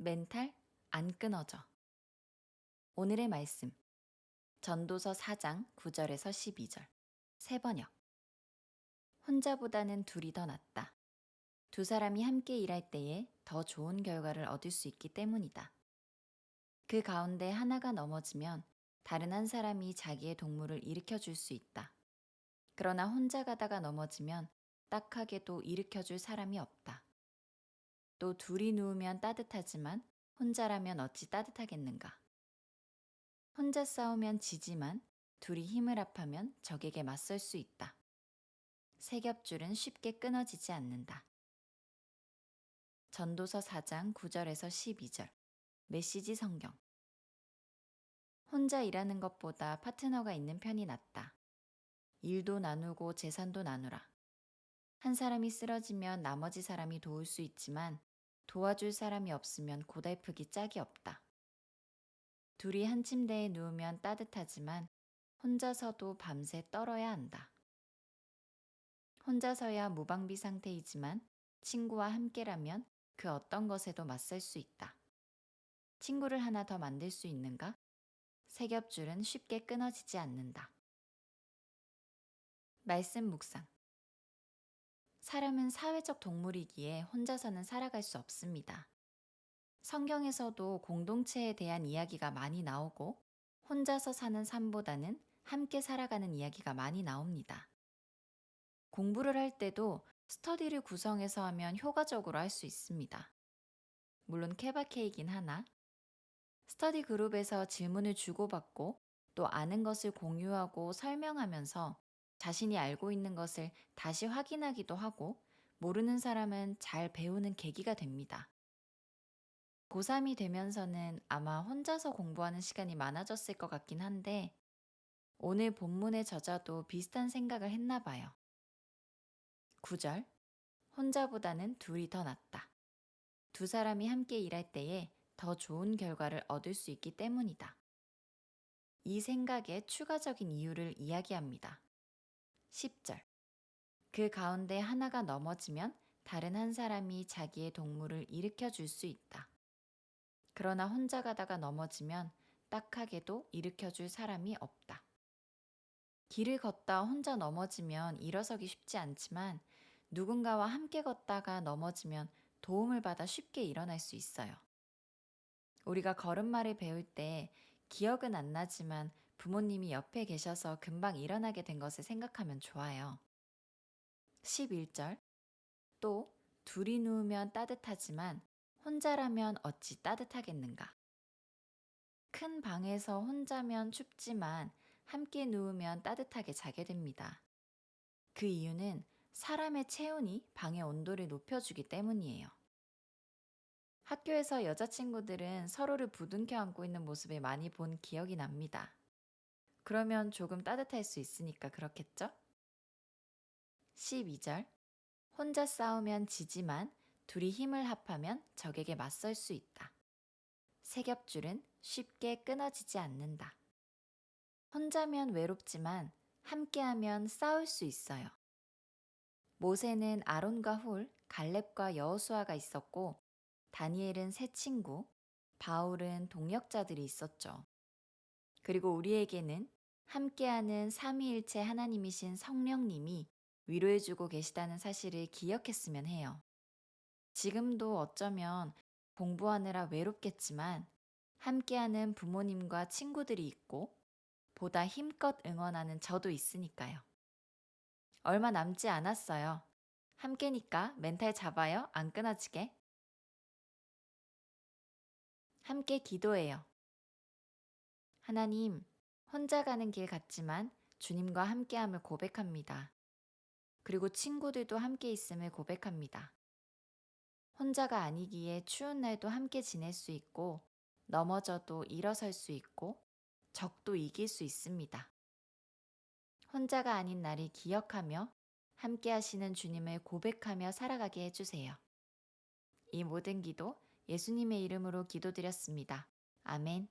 멘탈 안 끊어져. 오늘의 말씀. 전도서 4장 9절에서 12절. 세 번역. 혼자보다는 둘이 더 낫다. 두 사람이 함께 일할 때에 더 좋은 결과를 얻을 수 있기 때문이다. 그 가운데 하나가 넘어지면 다른 한 사람이 자기의 동물을 일으켜 줄 수 있다. 그러나 혼자 가다가 넘어지면 딱하게도 일으켜 줄 사람이 없다. 또 둘이 누우면 따뜻하지만 혼자라면 어찌 따뜻하겠는가. 혼자 싸우면 지지만 둘이 힘을 합하면 적에게 맞설 수 있다. 세 겹줄은 쉽게 끊어지지 않는다. 전도서 4장 9절에서 12절. 메시지 성경. 혼자 일하는 것보다 파트너가 있는 편이 낫다. 일도 나누고 재산도 나누라. 한 사람이 쓰러지면 나머지 사람이 도울 수 있지만 도와줄 사람이 없으면 고달프기 짝이 없다. 둘이 한 침대에 누우면 따뜻하지만 혼자서도 밤새 떨어야 한다. 혼자서야 무방비 상태이지만 친구와 함께라면 그 어떤 것에도 맞설 수 있다. 친구를 하나 더 만들 수 있는가? 세 겹줄은 쉽게 끊어지지 않는다. 말씀 묵상. 사람은 사회적 동물이기에 혼자서는 살아갈 수 없습니다. 성경에서도 공동체에 대한 이야기가 많이 나오고 혼자서 사는 삶보다는 함께 살아가는 이야기가 많이 나옵니다. 공부를 할 때도 스터디를 구성해서 하면 효과적으로 할 수 있습니다. 물론 케바케이긴 하나 스터디 그룹에서 질문을 주고받고 또 아는 것을 공유하고 설명하면서 자신이 알고 있는 것을 다시 확인하기도 하고 모르는 사람은 잘 배우는 계기가 됩니다. 고3이 되면서는 아마 혼자서 공부하는 시간이 많아졌을 것 같긴 한데 오늘 본문의 저자도 비슷한 생각을 했나 봐요. 9절. 혼자보다는 둘이 더 낫다. 두 사람이 함께 일할 때에 더 좋은 결과를 얻을 수 있기 때문이다. 이 생각의 추가적인 이유를 이야기합니다. 10절. 그 가운데 하나가 넘어지면 다른 한 사람이 자기의 동물을 일으켜 줄 수 있다. 그러나 혼자 가다가 넘어지면 딱하게도 일으켜 줄 사람이 없다. 길을 걷다 혼자 넘어지면 일어서기 쉽지 않지만 누군가와 함께 걷다가 넘어지면 도움을 받아 쉽게 일어날 수 있어요. 우리가 걸음마를 배울 때 기억은 안 나지만 부모님이 옆에 계셔서 금방 일어나게 된 것을 생각하면 좋아요. 11절. 또 둘이 누우면 따뜻하지만 혼자라면 어찌 따뜻하겠는가. 큰 방에서 혼자면 춥지만 함께 누우면 따뜻하게 자게 됩니다. 그 이유는 사람의 체온이 방의 온도를 높여주기 때문이에요. 학교에서 여자친구들은 서로를 부둥켜 안고 있는 모습을 많이 본 기억이 납니다. 그러면 조금 따뜻할 수 있으니까 그렇겠죠? 12절. 혼자 싸우면 지지만 둘이 힘을 합하면 적에게 맞설 수 있다. 세 겹줄은 쉽게 끊어지지 않는다. 혼자면 외롭지만 함께하면 싸울 수 있어요. 모세는 아론과 훌, 갈렙과 여호수아가 있었고 다니엘은 새 친구, 바울은 동역자들이 있었죠. 그리고 우리에게는 함께하는 삼위일체 하나님이신 성령님이 위로해주고 계시다는 사실을 기억했으면 해요. 지금도 어쩌면 공부하느라 외롭겠지만 함께하는 부모님과 친구들이 있고 보다 힘껏 응원하는 저도 있으니까요. 얼마 남지 않았어요. 함께니까 멘탈 잡아요. 안 끊어지게. 함께 기도해요. 하나님, 혼자 가는 길 같지만 주님과 함께함을 고백합니다. 그리고 친구들도 함께 있음을 고백합니다. 혼자가 아니기에 추운 날도 함께 지낼 수 있고 넘어져도 일어설 수 있고 적도 이길 수 있습니다. 혼자가 아닌 날을 기억하며 함께 하시는 주님을 고백하며 살아가게 해주세요. 이 모든 기도 예수님의 이름으로 기도드렸습니다. 아멘.